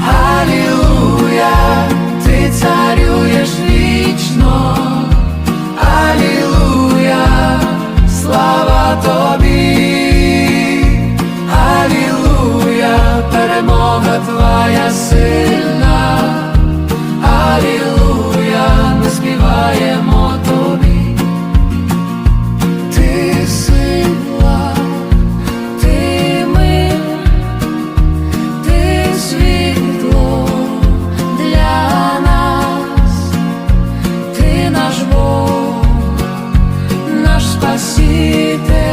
high. наш Бог, наш Спаситель.